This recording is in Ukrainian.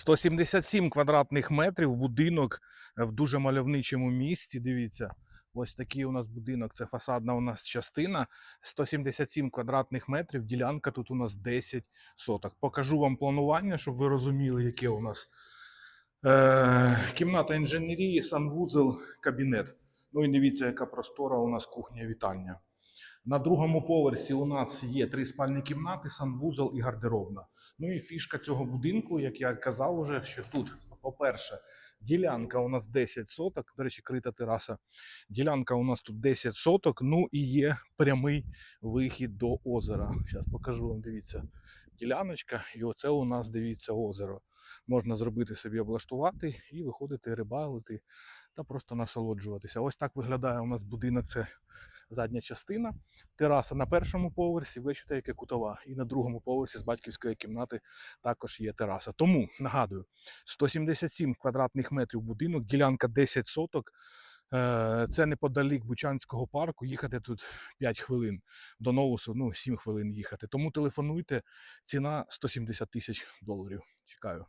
177 квадратних метрів будинок в дуже мальовничому місці. Дивіться, ось такий у нас будинок. Це фасадна у нас частина. 177 квадратних метрів. Ділянка тут у нас 10 соток. Покажу вам планування, щоб ви розуміли, яке у нас е, кімната інженерії, санвузол, кабінет. Ну і дивіться, яка простора у нас кухня-вітальня. На другому поверсі у нас є три спальні кімнати, санвузол і гардеробна. Ну і фішка цього будинку, як я казав уже, що тут, по-перше, ділянка у нас 10 соток, до речі, крита тераса. Ділянка у нас тут 10 соток, ну і є прямий вихід до озера. Зараз покажу вам, дивіться, діляночка, і оце у нас, дивіться, озеро. Можна зробити собі облаштувати і виходити рибалити та просто насолоджуватися. Ось так виглядає у нас будинок. Це задня частина. Тераса на першому поверсі, бачите, яке кутова. І на другому поверсі з батьківської кімнати також є тераса. Тому нагадую, 177 квадратних метрів будинок, ділянка 10 соток. Е, Це неподалік Бучанського парку. Їхати тут 5 хвилин до Новусу, ну 7 хвилин їхати. Тому телефонуйте. Ціна 170 тисяч доларів. Чекаю.